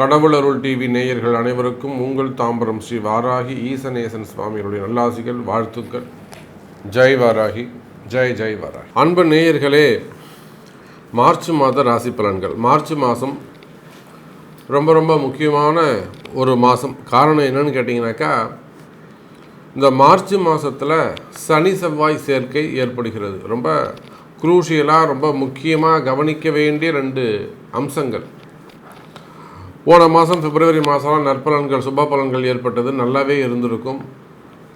கடவுளருள் TV நேயர்கள் அனைவருக்கும் உங்கள் தாம்பரம் ஸ்ரீ வாராகி ஈசநேசன் சுவாமிகளுடைய நல்லாசிகள் வாழ்த்துக்கள். ஜெய் வாராகி ஜெய் ஜெய் வாராகி. அன்பு நேயர்களே மார்ச் மாத ராசி பலன்கள். மார்ச் மாதம் ரொம்ப ரொம்ப முக்கியமான ஒரு மாதம். காரணம் என்னன்னு கேட்டிங்கனாக்கா இந்த மார்ச் மாதத்தில் சனி செவ்வாய் சேர்க்கை ஏற்படுகிறது. ரொம்ப குரூஷியலாக ரொம்ப முக்கியமாக கவனிக்க வேண்டிய ரெண்டு அம்சங்கள். போன மாதம் பிப்ரவரி மாதம் நற்பலன்கள் சுப பலன்கள் ஏற்பட்டது. நல்லாவே இருந்திருக்கும்.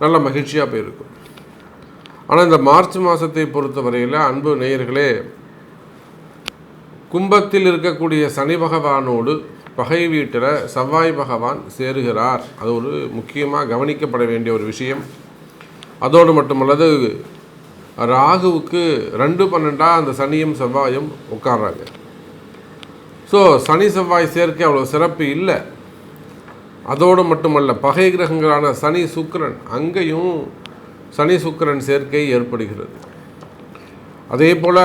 நல்ல மகிழ்ச்சியாக போயிருக்கும். ஆனால் இந்த மார்ச் மாதத்தை பொறுத்தவரையில் அன்பு நேயர்களே கும்பத்தில் இருக்கக்கூடிய சனி பகவானோடு பகை வீட்டில் செவ்வாய் பகவான் சேருகிறார். அது ஒரு முக்கியமாக கவனிக்கப்பட வேண்டிய ஒரு விஷயம். அதோடு மட்டுமல்லது ராகுவுக்கு ரெண்டு பன்னெண்டாக அந்த சனியும் செவ்வாயும் உட்கார்றாங்க. ஸோ சனி செவ்வாய் சேர்க்கை அவ்வளோ சிறப்பு இல்லை. அதோடு மட்டுமல்ல பகை கிரகங்களான சனி சுக்கிரன் அங்கேயும் சனி சுக்கிரன் சேர்க்கை ஏற்படுகிறது. அதே போல்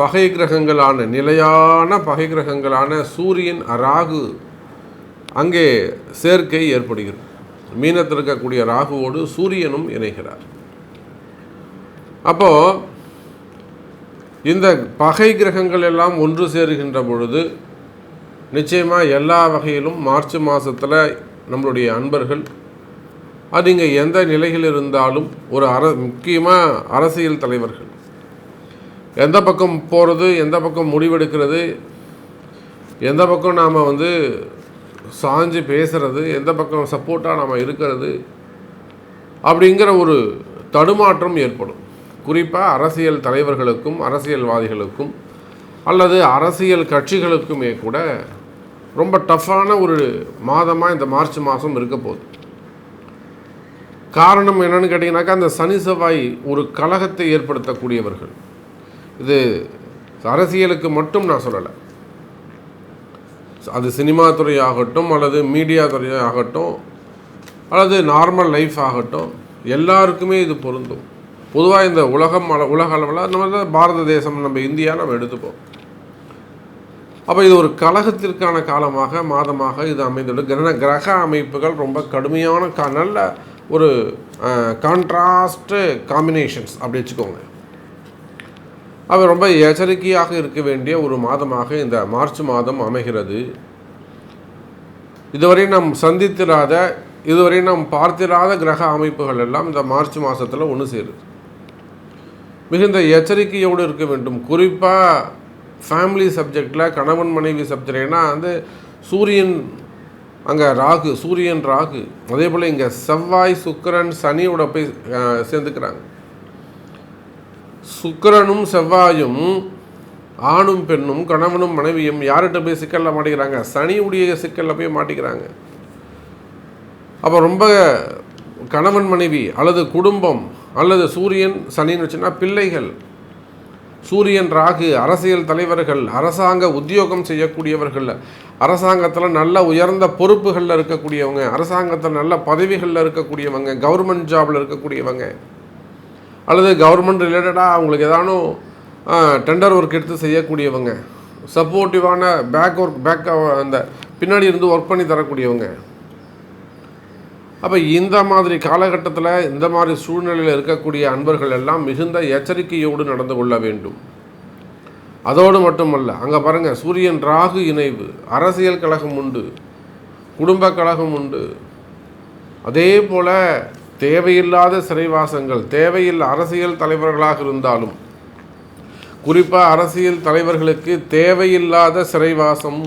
பகை கிரகங்களான நிலையான பகை கிரகங்களான சூரியன் ராகு அங்கே சேர்க்கை ஏற்படுகிறது. மீனத்தில் இருக்கக்கூடிய ராகுவோடு சூரியனும் இணைகிறார். அப்போது இந்த பகை கிரகங்கள் எல்லாம் ஒன்று சேருகின்ற பொழுது நிச்சயமாக எல்லா வகையிலும் மார்ச் மாதத்தில் நம்மளுடைய அன்பர்கள் அது இங்கே எந்த நிலையில் இருந்தாலும் ஒரு அர முக்கியமாக அரசியல் தலைவர்கள். எந்த பக்கம் போகிறது எந்த பக்கம் முடிவெடுக்கிறது எந்த பக்கம் நாம் வந்து சாஞ்சு பேசுகிறது எந்த பக்கம் சப்போர்ட்டாக நாம் இருக்கிறது அப்படிங்கிற ஒரு தடுமாற்றம் ஏற்படும். குறிப்பாக அரசியல் தலைவர்களுக்கும் அரசியல்வாதிகளுக்கும் அல்லது அரசியல் கட்சிகளுக்குமே கூட ரொம்ப டஃப்பான ஒரு மாதமாக இந்த மார்ச் மாதம் இருக்க போகுது. காரணம் என்னன்னு கேட்டிங்கனாக்கா அந்த சனி செவ்வாய் ஒரு கலகத்தை ஏற்படுத்தக்கூடியவர்கள். இது அரசியலுக்கு மட்டும் நான் சொல்லலை. அது சினிமா துறை ஆகட்டும் அல்லது மீடியா துறை ஆகட்டும் அல்லது நார்மல் லைஃப் ஆகட்டும் எல்லாருக்குமே இது பொருந்தும். பொதுவாக இந்த உலகம் உலக அளவில் நம்ம தான் பாரத தேசம் நம்ம இந்தியா நம்ம எடுத்துப்போம். அப்போ இது ஒரு கழகத்திற்கான காலமாக மாதமாக இது அமைந்துள்ளது. கிரக கிரக அமைப்புகள் ரொம்ப கடுமையான கா நல்ல ஒரு கான்ட்ராஸ்ட்டு காம்பினேஷன்ஸ் அப்படி வச்சுக்கோங்க. அப்போ ரொம்ப எச்சரிக்கையாக இருக்க வேண்டிய ஒரு மாதமாக இந்த மார்ச் மாதம் அமைகிறது. இதுவரை நாம் சந்தித்திராத இதுவரை நாம் பார்த்திராத கிரக அமைப்புகள் எல்லாம் இந்த மார்ச் மாதத்தில் ஒன்று சேருது. மிகுந்த எச்சரிக்கையோடு இருக்க வேண்டும். குறிப்பாக ஃபேமிலி சப்ஜெக்டில் கணவன் மனைவி சப்ஜெக்ட்னா வந்து சூரியன் அங்கே ராகு சூரியன் ராகு. அதே போல் இங்கே செவ்வாய் சுக்கரன் சனியோட போய் சேர்ந்துக்கிறாங்க. சுக்கரனும் செவ்வாயும் ஆணும் பெண்ணும் கணவனும் மனைவியும் யார்கிட்ட போய் சிக்கலில் மாட்டிக்கிறாங்க? சனியுடைய சிக்கலில் போய் மாட்டிக்கிறாங்க. அப்போ ரொம்ப கணவன் மனைவி அல்லது குடும்பம் அல்லது சூரியன் சனின்னு வச்சுன்னா பிள்ளைகள். சூரியன் ராகு அரசியல் தலைவர்கள் அரசாங்க உத்தியோகம் செய்யக்கூடியவர்கள் அரசாங்கத்தில் நல்ல உயர்ந்த பொறுப்புகளில் இருக்கக்கூடியவங்க அரசாங்கத்தில் நல்ல பதவிகளில் இருக்கக்கூடியவங்க கவர்மெண்ட் ஜாபில் இருக்கக்கூடியவங்க அல்லது கவர்மெண்ட் ரிலேட்டடாக அவங்களுக்கு ஏதானும் டெண்டர் ஒர்க் எடுத்து செய்யக்கூடியவங்க சப்போர்ட்டிவான பேக் ஒர்க் பேக் அந்த பின்னாடி இருந்து ஒர்க் பண்ணி தரக்கூடியவங்க. அப்போ இந்த மாதிரி காலகட்டத்தில் இந்த மாதிரி சூழ்நிலையில் இருக்கக்கூடிய அன்பர்கள் எல்லாம் மிகுந்த எச்சரிக்கையோடு நடந்து கொள்ள வேண்டும். அதோடு மட்டுமல்ல அங்கே பாருங்கள் சூரியன் ராகு இணைவு அரசியல் கழகம் உண்டு குடும்ப கழகம் உண்டு. அதே போல் தேவையில்லாத சிறைவாசங்கள் தேவையில்லை அரசியல் தலைவர்களாக இருந்தாலும் குறிப்பாக அரசியல் தலைவர்களுக்கு தேவையில்லாத சிறைவாசம்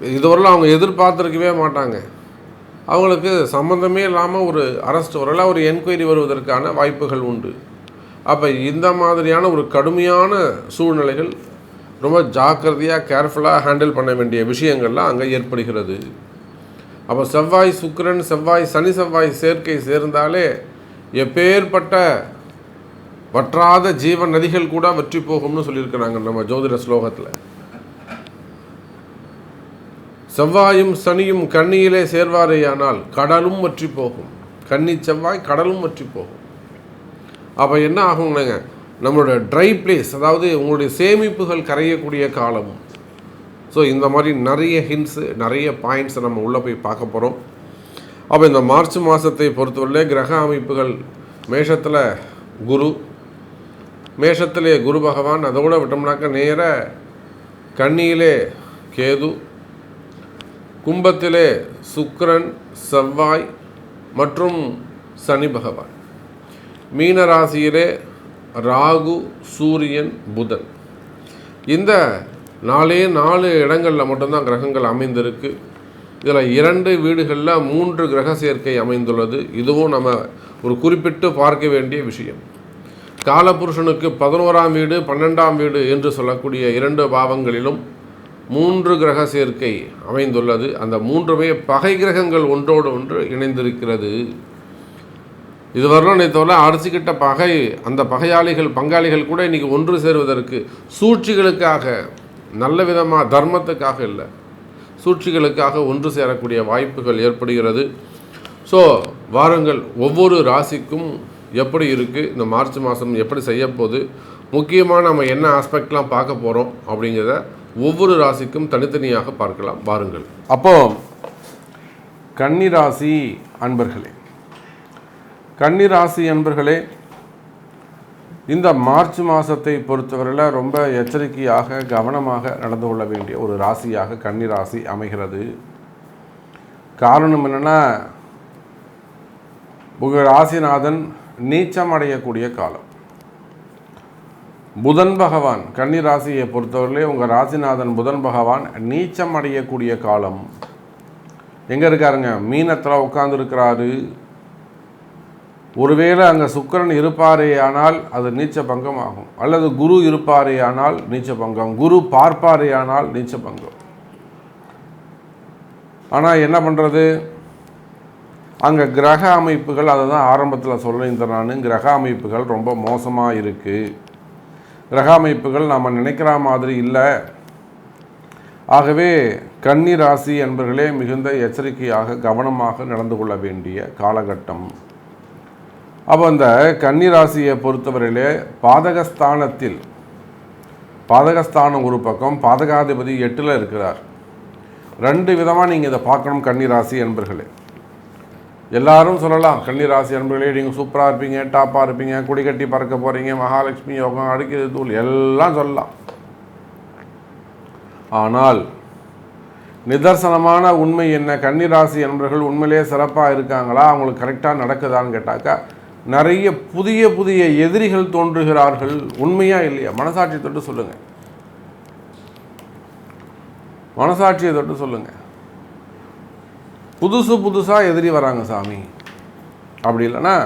இதுவரையிலும் அவங்க எதிர்பார்த்துருக்கவே மாட்டாங்க. அவங்களுக்கு சம்மந்தமே இல்லாமல் ஒரு அரெஸ்ட் வரல ஒரு என்கொயரி வருவதற்கான வாய்ப்புகள் உண்டு. அப்போ இந்த மாதிரியான ஒரு கடுமையான சூழ்நிலைகள் ரொம்ப ஜாக்கிரதையாக கேர்ஃபுல்லாக ஹேண்டில் பண்ண வேண்டிய விஷயங்கள்லாம் அங்கே ஏற்படுகிறது. அப்போ செவ்வாய் சுக்கிரன் செவ்வாய் சனி செவ்வாய் சேர்க்கை சேர்ந்தாலே எப்பேற்பட்ட வற்றாத ஜீவ நதிகள் கூட வற்றி போகும்னு சொல்லியிருக்கிறாங்க நம்ம ஜோதிட ஸ்லோகத்தில். செவ்வாயும் சனியும் கண்ணியிலே சேர்வாரேயானால் கடலும் வற்றி போகும். கன்னி செவ்வாய் கடலும் வற்றி போகும். அப்போ என்ன ஆகுங்க நம்மளோட ட்ரை பிளேஸ் அதாவது உங்களுடைய சேமிப்புகள் கரையக்கூடிய காலம். ஸோ இந்த மாதிரி நிறைய ஹின்ஸு நிறைய பாயிண்ட்ஸை நம்ம உள்ளே போய் பார்க்க போகிறோம் அப்போ இந்த மார்ச் மாதத்தை பொறுத்தவரையிலே கிரக அமைப்புகள் மேஷத்தில் குரு மேஷத்திலே குரு பகவான் அதோடு விட்டோம்னாக்க நேர கண்ணியிலே கேது கும்பத்திலே சுக்ரன் செவ்வாய் மற்றும் சனி பகவான். மீன ராசியிலே ராகு சூரியன் புதன். இந்த நாலே நாலு இடங்களில் மட்டும்தான் கிரகங்கள் அமைந்திருக்கு. இதில் இரண்டு வீடுகளில் மூன்று கிரக சேர்க்கை அமைந்துள்ளது. இதுவும் நம்ம ஒரு குறிப்பிட்டு பார்க்க வேண்டிய விஷயம். காலபுருஷனுக்கு பதினோராம் வீடு பன்னெண்டாம் வீடு என்று சொல்லக்கூடிய இரண்டு பாவங்களிலும் மூன்று கிரக சேர்க்கை அமைந்துள்ளது. அந்த மூன்றுமே பகை கிரகங்கள் ஒன்றோடு ஒன்று இணைந்திருக்கிறது. இதுவரையிலும் நேற்றோல அரசுக்கிட்ட பகை அந்த பகையாளிகள் பங்காளிகள் கூட இன்றைக்கி ஒன்று சேருவதற்கு சூழ்ச்சிகளுக்காக நல்ல விதமாக தர்மத்துக்காக இல்லை. சூழ்ச்சிகளுக்காக ஒன்று சேரக்கூடிய வாய்ப்புகள் ஏற்படுகிறது. ஸோ வாருங்கள் ஒவ்வொரு ராசிக்கும் எப்படி இருக்குது இந்த மார்ச் மாதம் எப்படி செய்ய போகுது முக்கியமாக நம்ம என்ன ஆஸ்பெக்ட்லாம் பார்க்க போகிறோம் அப்படிங்கிறத ஒவ்வொரு ராசிக்கும் தனித்தனியாக பார்க்கலாம். வாருங்கள். அப்போ கன்னிராசி அன்பர்களே கன்னிராசி அன்பர்களே இந்த மார்ச் மாதத்தை பொறுத்தவரையில் ரொம்ப எச்சரிக்கையாக கவனமாக நடந்து கொள்ள வேண்டிய ஒரு ராசியாக கன்னிராசி அமைகிறது. காரணம் என்னென்னா உங்கள் ராசிநாதன் நீச்சம் அடையக்கூடிய காலம். புதன் பகவான் கன்னி ராசியை பொறுத்தவரையிலே உங்கள் ராசிநாதன் புதன் பகவான் நீச்சம் அடையக்கூடிய காலம். எங்கே இருக்காருங்க? மீனத்தில் உட்காந்துருக்கிறாரு ஒருவேளை அங்கே சுக்கரன் இருப்பாரே ஆனால் அது நீச்ச பங்கம் ஆகும். அல்லது குரு இருப்பாரே ஆனால் நீச்ச பங்கம். குரு பார்ப்பாரே ஆனால் நீச்ச பங்கம். ஆனால் என்ன பண்ணுறது அங்கே கிரக அமைப்புகள் அதை தான் ஆரம்பத்தில் சொல்லியிருந்தேன் நான். கிரக அமைப்புகள் ரொம்ப மோசமாக இருக்குது கிரக அமைப்புகள் நாம் நினைக்கிற மாதிரி இல்லை. ஆகவே கன்னி ராசி என்பர்களே மிகுந்த எச்சரிக்கையாக கவனமாக நடந்து கொள்ள வேண்டிய காலகட்டம். அப்போ அந்த கன்னி ராசியை பொறுத்தவரையிலே பாதகஸ்தானத்தில் பாதகஸ்தானம் ஒரு பக்கம் பாதகாதிபதி எட்டில் இருக்கிறார். ரெண்டு விதமாக நீங்கள் இதை பார்க்கணும் கன்னி ராசி என்பர்களே. எல்லாரும் சொல்லலாம். கன்னிராசி அன்பர்களே நீங்கள் சூப்பராக இருப்பீங்க டாப்பாக இருப்பீங்க குடி கட்டி பறக்க போகிறீங்க மகாலட்சுமி யோகம் அடிக்கிறது தூள் எல்லாம் சொல்லலாம். ஆனால் நிதர்சனமான உண்மை என்ன? கன்னிராசி அன்பர்கள் உண்மையிலே சிறப்பாக இருக்காங்களா? அவங்களுக்கு கரெக்டாக நடக்குதான்னு கேட்டாக்கா நிறைய புதிய புதிய எதிரிகள் தோன்றுகிறார்கள். உண்மையாக இல்லையா? மனசாட்சி தொட்டு சொல்லுங்கள் மனசாட்சியை தொட்டு சொல்லுங்கள் புதுசு புதுசாக எதிரி வராங்க சாமி. அப்படி இல்லைன்னா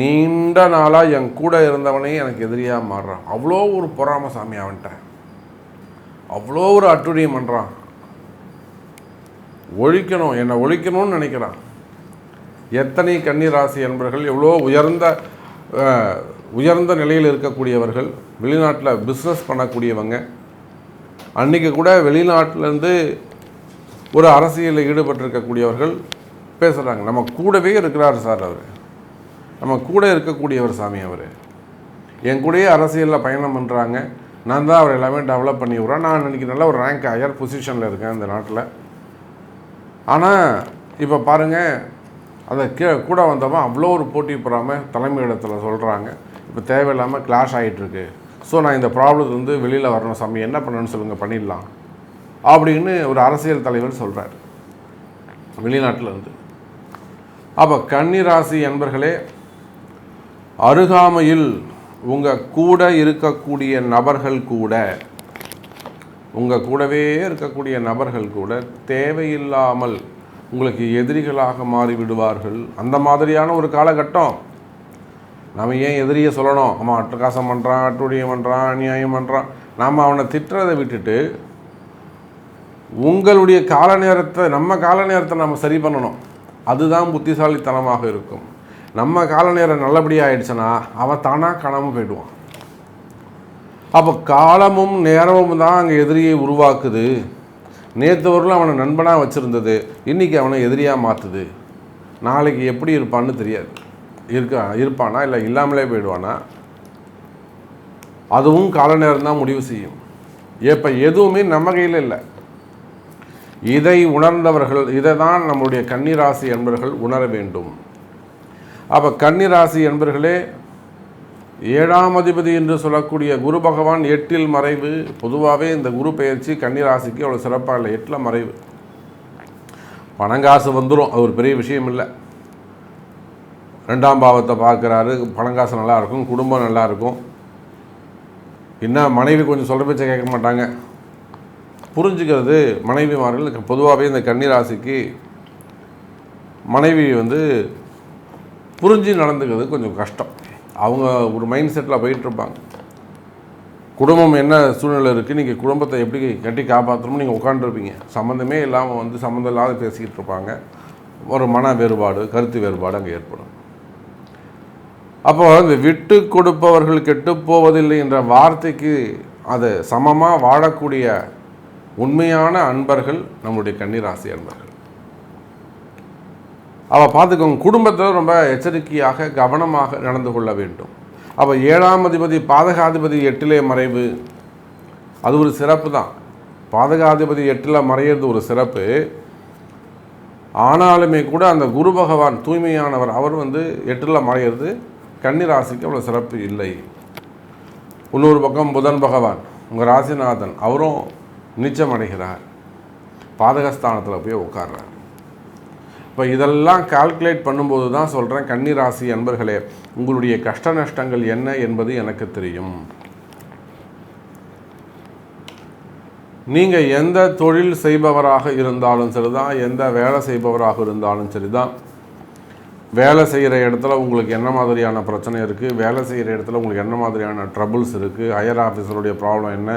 நீண்ட நாளாக என் கூட இருந்தவனே எனக்கு எதிரியாக மாறுறான். அவ்வளோ ஒரு பொறாம சாமி அவன்கிட்ட. அவ்வளோ ஒரு அட்டுழியம் பண்ணுறான் ஒழிக்கணும் என்னை ஒழிக்கணும்னு நினைக்கிறான். எத்தனை கன்னிராசி என்பர்கள் எவ்வளோ உயர்ந்த உயர்ந்த நிலையில் இருக்கக்கூடியவர்கள் வெளிநாட்டில் பிஸ்னஸ் பண்ணக்கூடியவங்க. அன்றைக்கி கூட வெளிநாட்டிலேருந்து ஒரு அரசியலில் ஈடுபட்டிருக்கக்கூடியவர்கள் பேசுகிறாங்க நம்ம கூடவே இருக்கிறார் சார் அவர். நம்ம கூட இருக்கக்கூடியவர் சாமி அவர். என் கூடயே அரசியலில் பயணம் பண்ணுறாங்க நான் தான் அவர் எல்லாமே டெவலப் பண்ணி விட்றேன். நான் இன்றைக்கி நல்ல ஒரு ரேங்க் ஹையர் பொசிஷனில் இருக்கேன் இந்த நாட்டில். ஆனால் இப்போ பாருங்கள் அதை கீ கூட வந்தவன் அவ்வளோ ஒரு போட்டி போடாமல் தலைமை இடத்துல சொல்கிறாங்க இப்போ தேவையில்லாமல் கிளாஷ் ஆகிட்டுருக்கு ஸோ நான் இந்த ப்ராப்ளத்துலேருந்து வெளியில் வரணும் சாமி. என்ன பண்ணணும்னு சொல்லுங்கள் பண்ணிடலாம். அப்படின்னு ஒரு அரசியல் தலைவர் சொல்கிறார் வெளிநாட்டிலிருந்து. அப்போ கன்னிராசி என்பர்களே அருகாமையில் உங்கள் கூட இருக்கக்கூடிய நபர்கள் கூட உங்கள் கூடவே இருக்கக்கூடிய நபர்கள் கூட தேவையில்லாமல் உங்களுக்கு எதிரிகளாக மாறிவிடுவார்கள். அந்த மாதிரியான ஒரு காலகட்டம். நம்ம ஏன் எதிரியை சொல்லணும்? அவன் அட்டகாசம் பண்ணுறான் அட்டுடியம் பண்ணுறான் அநியாயம் பண்ணுறான் நாம் அவனை திட்டுறதை விட்டுட்டு உங்களுடைய கால நேரத்தை நம்ம கால நேரத்தை நம்ம சரி பண்ணணும். அதுதான் புத்திசாலித்தனமாக இருக்கும். நம்ம கால நேரம் நல்லபடியாக ஆயிடுச்சுன்னா அவன் தானாக காணாமல் போயிடுவான். அப்போ காலமும் நேரமும் தான் அங்கே எதிரியை உருவாக்குது. நேற்று வரலும் அவனை நண்பனாக வச்சுருந்தது இன்றைக்கி அவனை எதிரியாக மாற்றுது நாளைக்கு எப்படி இருப்பான்னு தெரியாது. இருக்கா இருப்பானா இல்லை இல்லாமலே போயிடுவானா? அதுவும் கால நேரம் தான் முடிவு செய்யும். இப்போ எதுவுமே நம்ம கையில் இல்லை. இதை உணர்ந்தவர்கள் இதை தான் நம்முடைய கன்னிராசி என்பர்கள் உணர வேண்டும். அப்போ கன்னிராசி என்பர்களே ஏழாம் அதிபதி என்று சொல்லக்கூடிய குரு பகவான் எட்டில் மறைவு. பொதுவாகவே இந்த குரு பெயர்ச்சி கன்னிராசிக்கு அவ்வளோ சிறப்பாக இல்லை. எட்டில் மறைவு. பணங்காசு வந்துடும் அது ஒரு பெரிய விஷயம் இல்லை. ரெண்டாம் பாவத்தை பார்க்குறாரு பணங்காசு நல்லாயிருக்கும் குடும்பம் நல்லா இருக்கும். என்ன மனைவி கொஞ்சம் சொல்கிற பேச்சை கேட்க மாட்டாங்க. புரிஞ்சுக்கிறது மனைவிமார்கள். பொதுவாகவே இந்த கன்னிராசிக்கு மனைவி வந்து புரிஞ்சு நடந்துக்கிறது கொஞ்சம் கஷ்டம். அவங்க ஒரு மைண்ட் செட்டில் போயிட்டுருப்பாங்க குடும்பம் என்ன சூழ்நிலை இருக்குது நீங்கள் குடும்பத்தை எப்படி கட்டி காப்பாற்றணும்னு நீங்கள் உட்காந்துருப்பீங்க சம்மந்தமே இல்லாமல் வந்து சம்மந்தம் இல்லாத பேசிக்கிட்டு இருப்பாங்க ஒரு மன வேறுபாடு கருத்து வேறுபாடு அங்கே ஏற்படும். அப்போ இந்த விட்டு கொடுப்பவர்கள் கெட்டு போவதில்லை என்ற வார்த்தைக்கு அது சமமாக வாழக்கூடிய உண்மையான அன்பர்கள் நம்முடைய கன்னிராசி அன்பர்கள். அவள் பார்த்துக்கோங்க குடும்பத்தில் ரொம்ப எச்சரிக்கையாக கவனமாக நடந்து கொள்ள வேண்டும். அவள் ஏழாம் அதிபதி பாதகாதிபதி எட்டிலே மறைவு அது ஒரு சிறப்பு தான். பாதகாதிபதி எட்டில் மறையிறது ஒரு சிறப்பு. ஆனாலுமே கூட அந்த குரு பகவான் தூய்மையானவர் அவர் வந்து எட்டில் மறையிறது கன்னிராசிக்கு அவ்வளோ சிறப்பு இல்லை. இன்னொரு பக்கம் புதன் பகவான் உங்கள் ராசிநாதன் அவரும் நிச்சம் அடைகிறார் பாதகஸ்தானத்தில் போய் உட்கார்றார் இப்போ இதெல்லாம் கால்குலேட் பண்ணும்போது தான் சொல்கிறேன் கன்னிராசி அன்பர்களே உங்களுடைய கஷ்ட நஷ்டங்கள் என்ன என்பது எனக்கு தெரியும். நீங்கள் எந்த தொழில் செய்பவராக இருந்தாலும் சரிதான் எந்த வேலை செய்பவராக இருந்தாலும் சரிதான். வேலை செய்கிற இடத்துல உங்களுக்கு என்ன மாதிரியான பிரச்சனை இருக்குது வேலை செய்கிற இடத்துல உங்களுக்கு என்ன மாதிரியான ட்ரபுள்ஸ் இருக்குது ஹையர் ஆஃபீஸருடைய ப்ராப்ளம் என்ன?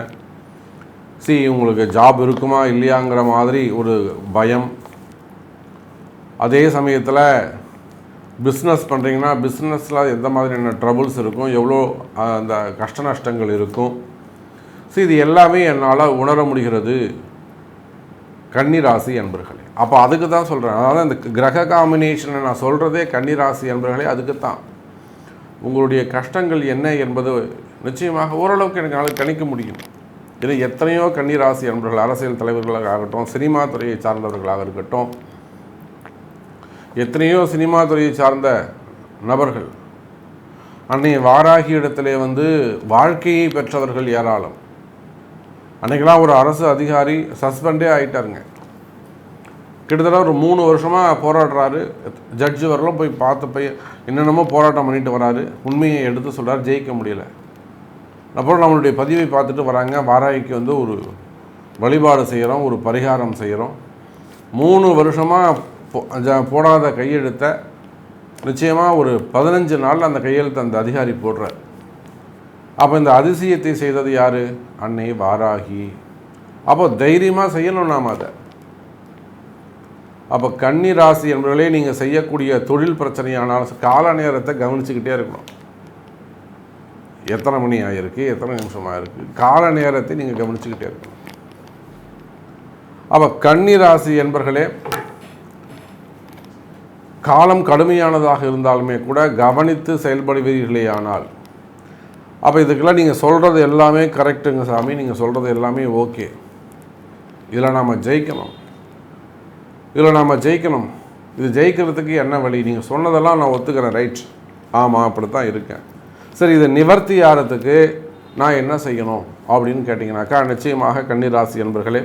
சி உங்களுக்கு ஜாப் இருக்குமா இல்லையாங்கிற மாதிரி ஒரு பயம். அதே சமயத்தில் பிஸ்னஸ் பண்ணுறீங்கன்னா பிஸ்னஸில் எந்த மாதிரியான ட்ரபுள்ஸ் இருக்கும் எவ்வளோ அந்த கஷ்ட நஷ்டங்கள் இருக்கும். ஸோ இது எல்லாமே என்னால் உணர முடிகிறது. கன்னிராசி என்பர்களே அப்போ அதுக்கு தான் சொல்கிறேன் அதாவது இந்த கிரக காம்பினேஷனை நான் சொல்கிறதே கன்னிராசி என்பர்களே அதுக்கு தான். உங்களுடைய கஷ்டங்கள் என்ன என்பது நிச்சயமாக ஓரளவுக்கு எனக்கு கணிக்க முடியும். இது எத்தனையோ கன்னிராசி அன்பர்கள் அரசியல் தலைவர்களாக ஆகட்டும் சினிமா துறையை சார்ந்தவர்களாக இருக்கட்டும் எத்தனையோ சினிமா துறையை சார்ந்த நபர்கள் அன்னைய வாராகி இடத்திலே வந்து வாழ்க்கையை பெற்றவர்கள் ஏராளம். அன்றைக்கெல்லாம் ஒரு அரசு அதிகாரி சஸ்பெண்டே ஆகிட்டாருங்க கிட்டத்தட்ட ஒரு மூணு வருஷமாக போராடுறாரு. ஜட்ஜு வரலாம் போய் பார்த்து போய் என்னென்னமோ போராட்டம் பண்ணிட்டு வராரு. உண்மையை எடுத்து சொல்கிறார் ஜெயிக்க முடியல. அப்புறம் நம்மளுடைய பதிவை பார்த்துட்டு வராங்க. வாராய்க்கு வந்து ஒரு வழிபாடு செய்கிறோம் ஒரு பரிகாரம் செய்கிறோம் மூணு வருஷமாக போடாத கையெழுத்தை நிச்சயமாக ஒரு பதினஞ்சு நாளில் அந்த கையெழுத்தை அந்த அதிகாரி போடுறார். அப்போ இந்த அதிசயத்தை செய்தது யார்? அன்னை வாராகி. அப்போ தைரியமாக செய்யணும் நாம் அதை. அப்போ கன்னி ராசி என்பவர்களே நீங்கள் செய்யக்கூடிய தொழில் பிரச்சனையானாலும் கால நேரத்தை கவனிச்சுக்கிட்டே இருக்கணும். எத்தனை மணி ஆகிருக்கு எத்தனை நிமிஷம் ஆகிருக்கு கால நேரத்தை நீங்கள் கவனிச்சுக்கிட்டே இருக்கணும். அப்போ கன்னி ராசி என்பர்களே காலம் கடுமையானதாக இருந்தாலுமே கூட கவனித்து செயல்படுவீர்களே ஆனால் அப்போ இதுக்கெல்லாம் நீங்கள் சொல்கிறது எல்லாமே கரெக்டுங்க சாமி நீங்கள் சொல்கிறது எல்லாமே ஓகே. இதில் நாம் ஜெயிக்கணும். இதில் நாம் ஜெயிக்கணும். இது ஜெயிக்கிறதுக்கு என்ன வழி? நீங்கள் சொன்னதெல்லாம் நான் ஒத்துக்கிறேன் ரைட். ஆமாம் அப்படி தான் இருக்கேன். சரி இதை நிவர்த்தி ஆகிறதுக்கு நான் என்ன செய்யணும் அப்படின்னு கேட்டிங்கனாக்கா நிச்சயமாக கன்னிராசி என்பர்களே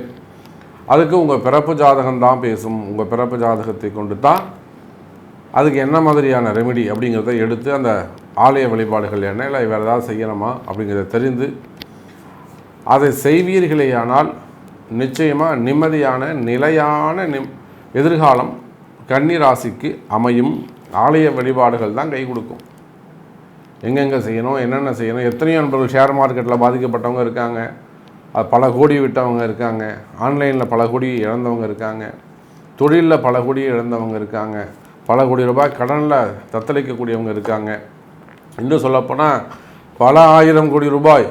அதுக்கு உங்கள் பிறப்பு ஜாதகம் தான் பேசும். உங்கள் பிறப்பு ஜாதகத்தை கொண்டு தான் அதுக்கு என்ன மாதிரியான ரெமெடி அப்படிங்கிறத எடுத்து அந்த ஆலய வழிபாடுகள் என்ன இல்லை வேறு ஏதாவது செய்யணுமா அப்படிங்கிறத தெரிந்து அதை செய்வீர்களேயானால் நிச்சயமாக நிம்மதியான நிலையான நிம் எதிர்காலம் கன்னிராசிக்கு அமையும். ஆலய வழிபாடுகள் தான் கை கொடுக்கும். எங்கெங்கே செய்யணும் என்னென்ன செய்யணும் எத்தனையோ நண்பர்கள் ஷேர் மார்க்கெட்டில் பாதிக்கப்பட்டவங்க இருக்காங்க. அது பல கோடி விட்டவங்க இருக்காங்க. ஆன்லைனில் பல கோடி இழந்தவங்க இருக்காங்க. தொழிலில் பல கோடி இழந்தவங்க இருக்காங்க. பல கோடி ரூபாய் கடனில் தத்தளிக்கக்கூடியவங்க இருக்காங்க. இன்னும் சொல்லப்போனால் பல ஆயிரம் கோடி ரூபாய்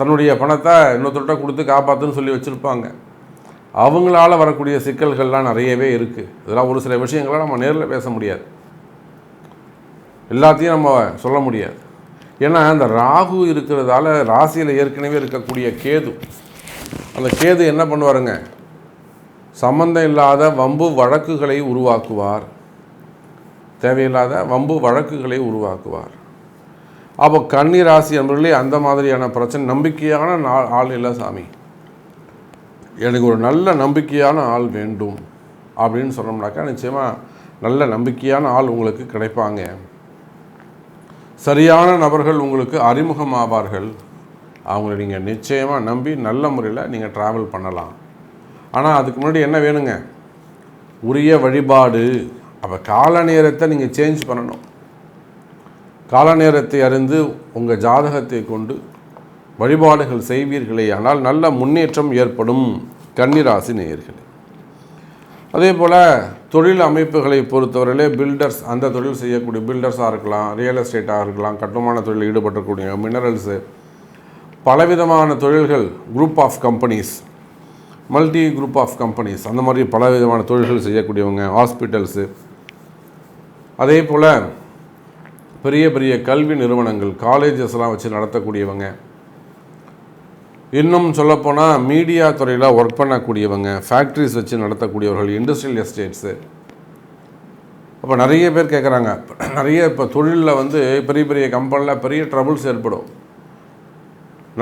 தன்னுடைய பணத்தை இன்னொருத்தர்கிட்ட கொடுத்து காப்பாற்றுன்னு சொல்லி வச்சுருப்பாங்க. அவங்களால வரக்கூடிய சிக்கல்கள்லாம் நிறையவே இருக்குது இதெல்லாம் ஒரு சில விஷயங்களை நம்ம நேரில் பேச முடியாது. எல்லாத்தையும் நம்ம சொல்ல முடியாது. ஏன்னா அந்த ராகு இருக்கிறதால ராசியில் ஏற்கனவே இருக்கக்கூடிய கேது அந்த கேது என்ன பண்ணுவாருங்க? சம்பந்தம் இல்லாத வம்பு வழக்குகளை உருவாக்குவார். தேவையில்லாத வம்பு வழக்குகளை உருவாக்குவார். அப்போ கன்னி ராசி என்பவர்களே அந்த மாதிரியான பிரச்சனை நம்பிக்கையான நாள் ஆள் இல்லை சாமி. எனக்கு ஒரு நல்ல நம்பிக்கையான ஆள் வேண்டும் அப்படின்னு சொன்னோம்னாக்கா நிச்சயமாக நல்ல நம்பிக்கையான ஆள் உங்களுக்கு கிடைப்பாங்க. சரியான நபர்கள் உங்களுக்கு அறிமுகமாவார்கள். அவங்கள நீங்கள் நிச்சயமாக நம்பி நல்ல முறையில் நீங்கள் ட்ராவல் பண்ணலாம். ஆனால் அதுக்கு முன்னாடி என்ன வேணுங்க? உரிய வழிபாடு. அப்போ கால நேரத்தை நீங்கள் சேஞ்ச் பண்ணணும். கால நேரத்தை அறிந்து உங்கள் ஜாதகத்தை கொண்டு வழிபாடுகள் செய்வீர்களே ஆனால் நல்ல முன்னேற்றம் ஏற்படும் கன்னிராசி நேயர்களே. அதே போல் தொழில் அமைப்புகளை பொறுத்தவரையிலே பில்டர்ஸ் அந்த தொழில் செய்யக்கூடிய பில்டர்ஸாக இருக்கலாம் ரியல் எஸ்டேட்டாக இருக்கலாம் கட்டுமான தொழில் ஈடுபட்டக்கூடிய மினரல்ஸு பலவிதமான தொழில்கள் group of companies multi group of companies அந்த மாதிரி பலவிதமான தொழில்கள் செய்யக்கூடியவங்க ஹாஸ்பிட்டல்ஸு அதே போல் பெரிய பெரிய கல்வி நிறுவனங்கள் காலேஜஸ்லாம் வச்சு நடத்தக்கூடியவங்க இன்னும் சொல்லப்போனால் மீடியா துறையில் ஒர்க் பண்ணக்கூடியவங்க ஃபேக்ட்ரிஸ் வச்சு நடத்தக்கூடியவர்கள் இண்டஸ்ட்ரியல் எஸ்டேட்ஸு அப்போ நிறைய பேர் கேட்குறாங்க நிறைய இப்போ தொழிலில் வந்து பெரிய பெரிய கம்பெனியில் பெரிய ட்ரபுள்ஸ் ஏற்படும்.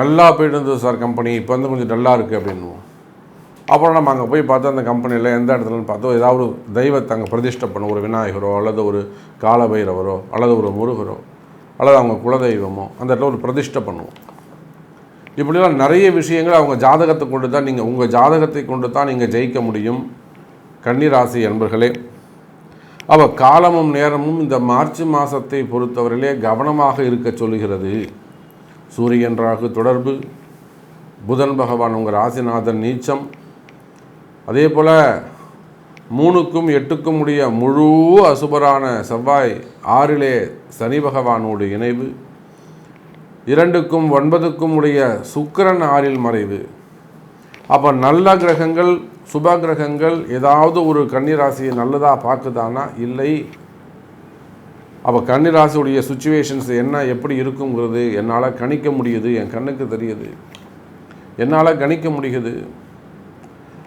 நல்லா போயிட்டு இருந்தது சார் கம்பெனி இப்போ வந்து கொஞ்சம் டல்லாக இருக்குது அப்படின்னுவோம். அப்புறம் நம்ம அங்கே போய் பார்த்தா அந்த கம்பெனியில் எந்த இடத்துலன்னு பார்த்தோம் ஏதாவது ஒரு தெய்வத்தை அங்கே பிரதிஷ்டை பண்ண ஒரு விநாயகரோ அல்லது ஒரு காலபைரவரோ அல்லது ஒரு முருகரோ அல்லது அவங்க குலதெய்வமோ அந்த இடத்துல ஒரு பிரதிஷ்டை பண்ணுவோம். இப்படிலாம் நிறைய விஷயங்கள் அவங்க ஜாதகத்தை கொண்டு தான் நீங்கள் உங்கள் ஜாதகத்தை கொண்டு தான் நீங்கள் ஜெயிக்க முடியும். கன்னிராசி என்பர்களே அவள் காலமும் நேரமும் இந்த மார்ச் மாதத்தை பொறுத்தவரையிலே கவனமாக இருக்க சொல்லுகிறது. சூரியன் ராகு தொடர்பு புதன் பகவான் உங்கள் ராசிநாதன் நீச்சம். அதே போல் மூணுக்கும் எட்டுக்கும் உடைய முழு அசுபரான செவ்வாய் ஆறிலே சனி பகவானோடு இணைவு. இரண்டுக்கும் ஒன்பதுக்கும் உடைய சுக்கிரன் ஆறில் மறைவு. அப்போ நல்ல கிரகங்கள் சுப கிரகங்கள் ஏதாவது ஒரு கன்னிராசியை நல்லதாக பார்க்குதானா? இல்லை. அப்போ கன்னிராசியுடைய சுச்சுவேஷன்ஸ் என்ன எப்படி இருக்குங்கிறது என்னால் கணிக்க முடியுது என் கண்ணுக்கு தெரியுது. என்னால் கணிக்க முடியுது.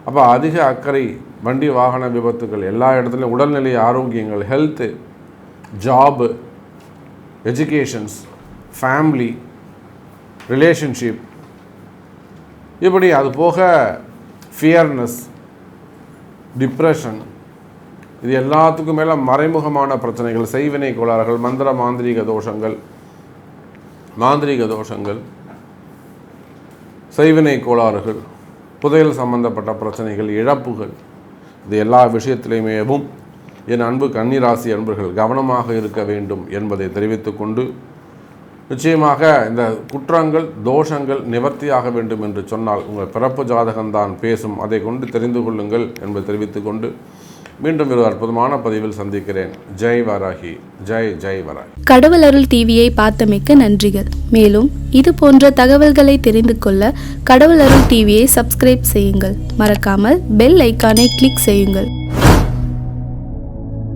அப்போ அதிக அக்கறை வண்டி வாகன விபத்துகள் எல்லா இடத்துலையும் உடல்நிலை ஆரோக்கியங்கள் health job educations family relationship இப்படி அது போக ஃபியர்னஸ் டிப்ரெஷன் இது எல்லாத்துக்கும் மேலே மறைமுகமான பிரச்சனைகள் செய்வினை கோளாறுகள் மந்திர மாந்திரீக தோஷங்கள் மாந்திரீக தோஷங்கள் செய்வினை கோளாறுகள் புதையல் சம்பந்தப்பட்ட பிரச்சனைகள் இழப்புகள் இது எல்லா விஷயத்திலையுமேவும் என் அன்பு கன்னிராசி அன்பர்கள் கவனமாக இருக்க வேண்டும் என்பதை தெரிவித்துக்கொண்டு நிச்சயமாக இந்த குற்றங்கள் தோஷங்கள் நிவர்த்தியாக வேண்டும் என்று சொன்னால் உங்கள் பிறப்பு ஜாதகம்தான் பேசும். அதை கொண்டு தெரிந்து கொள்ளுங்கள் என்பதை தெரிவித்துக்கொண்டு மீண்டும் ஒரு அற்புதமான பதிவில் சந்திக்கிறேன். ஜெய் வராகி. ஜெய் ஜெய் வராகி. கடவுள் அருள் டிவியை பார்த்தமைக்க நன்றிகள். மேலும் இது போன்ற தகவல்களை தெரிந்து கொள்ள கடவுள் அருள் டிவியை சப்ஸ்கிரைப் செய்யுங்கள். மறக்காமல் பெல் ஐக்கானை கிளிக் செய்யுங்கள்.